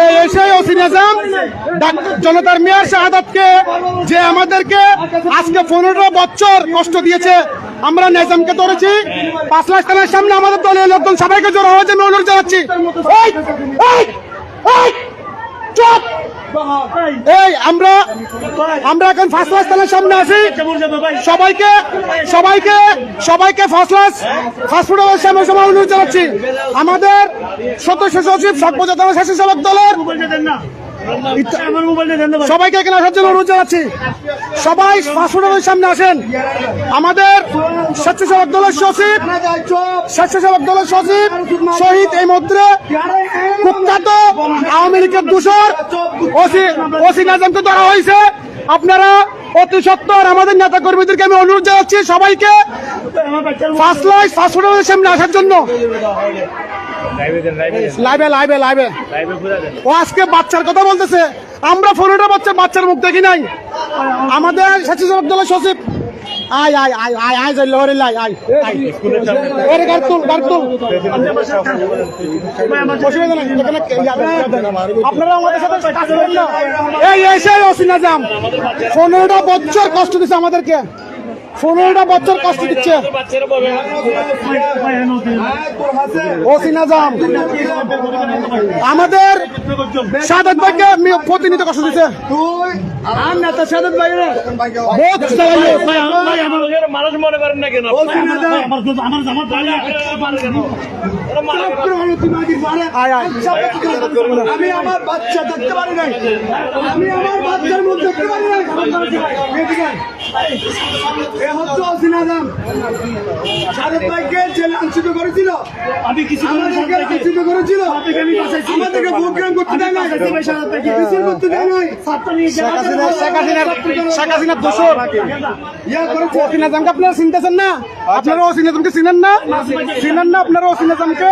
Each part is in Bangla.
এই এসে ওসি নিজাম জনতার মেয়র শাহাদাতকে যে আমাদেরকে আজকে পনেরো বছর কষ্ট দিয়েছে, আমরা নেজামকে ধরেছি পাঁচ লাখ টানের সামনে আমাদের দলের লোকজন সবাইকে জোর হয়েছে আমি অনুরোধ জানাচ্ছি চুপ! এই, আমরা আমরা এখন ফার্স্ট ক্লাস থানার সামনে আছি। সবাইকে সবাইকে সবাইকে ফার্স্ট ক্লাস ফাস্ট ফুডের সামনে সবাই অনুরোধ জানাচ্ছি। আমাদের সদস্য সচিব সর্বজাতীয় স্বেচ্ছাসেবক দলের সবাইকে এখানে আসার জন্য অনুরোধ জানাচ্ছি। সবাই ফাস্ট ফুডের সামনে আসেন। আমাদের স্বেচ্ছাসেবক দলের সচিব, স্বেচ্ছাসেবক দলের সচিব শহীদ এই মুদ্রে দূষর ওসি ওসি নাজামকে ধরা হয়েছে। আপনারা অতি সত্তর আমাদের নেতা কর্মীদেরকে আমি অনুরোধ জানাচ্ছি সবাইকে সামনে আসার জন্য। আমরা ফোনটা বাচ্চার বাচ্চার মুখ দেখি নাই। আমাদের স্বেচ্ছাসেবক দলের সচিব আয় আয় আয় আয় আয়, যাই, লহরে লাই, আয় ওরে গার্তুল গার্তুল আপনারা আমাদের সাথে কাজ করেন না। এই এসে পনেরোটা বছর কষ্ট দিচ্ছে আমাদেরকে। পনেরোটা বছর কষ্ট দিচ্ছে। জাম। আমাদের সাদাত ভাইকে আমি প্রতিনিধি কষ্ট দিচ্ছে। মানুষ মনে করেন না কেন? আমি আমার বাচ্চা দেখতে পারি নাই। আমি আমার বাচ্চার মুখ দেখতে পারি নাই। এদিকে আয়। এ হচ্ছে ভাইকে জেলে আঞ্চিত করেছিল আমি কিছু আমাদেরকে লাঞ্ছিত করেছিল আমাদেরকে প্রোগ্রাম করতে দেয় নাই। মিছিল করতে দেয় নাই। শেখ হাসিনা শেখ হাসিনার শেখ হাসিনার দোষর। ইয়া করেছে। ওসিনা জামকে আপনারা চিনতেছেন না? আপনারা চিনেন না? চিনেন না আপনারা ওসিনা জামকে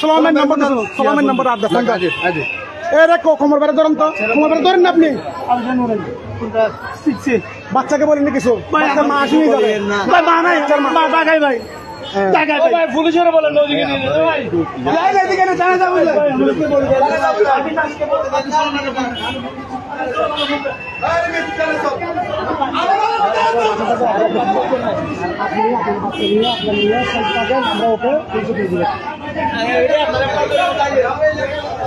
সোলামের নম্বর দিন সোলামের নম্বর আপনার ফোন এ রেখো কোমর বেড়ে ধরেন তো। কোমর বেড়ে ধরেন না আপনি? বাচ্চাকে বলেন কিছু। মা আসেনি যাবে। পুলিশের বলেন ওদিকে নিয়ে ভাই। যাই না এদিকে না জানা